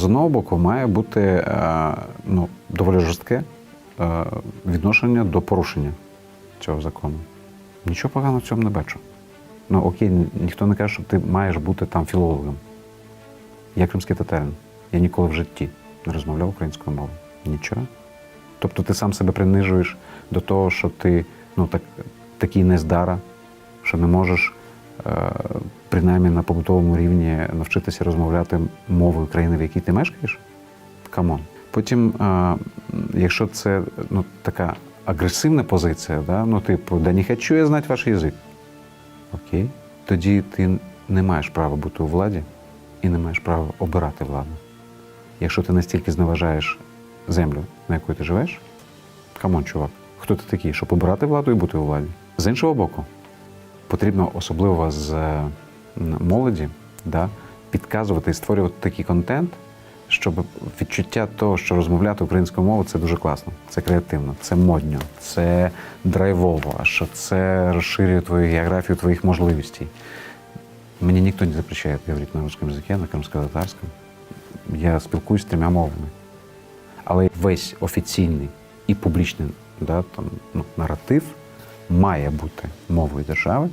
З одного боку, має бути е, ну, доволі жорстке е, відношення до порушення цього закону. Нічого поганого в цьому не бачу. Ну окей, ніхто не каже, що ти маєш бути там філологом. Я кримський татарин. Я ніколи в житті не розмовляв українською мовою. Нічого. Тобто ти сам себе принижуєш до того, що ти ну, так, такий нездара, що не можеш е, принаймні на побутовому рівні навчитися розмовляти мовою країни, в якій ти мешкаєш. Камон. Потім, е, якщо це ну, така агресивна позиція, да? ну, типу, да не хочу я знати ваш язик. Окей. Тоді ти не маєш права бути у владі і не маєш права обирати владу. Якщо ти настільки зневажаєш землю, на якій ти живеш, камон, чувак, хто ти такий, щоб обирати владу і бути у владі? З іншого боку, потрібно особливо з е, молоді да, підказувати і створювати такий контент, щоб відчуття того, що розмовляти українською мовою це дуже класно, це креативно, це модньо, це драйвово, а що це розширює твою географію твоїх можливостей. Мне никто не запрещает говорить на русском языке, на кримсько-татарському. Я спілкуюсь трьома мовами. Але весь офіційний і публічний да, там, ну, наратив має бути мовою держави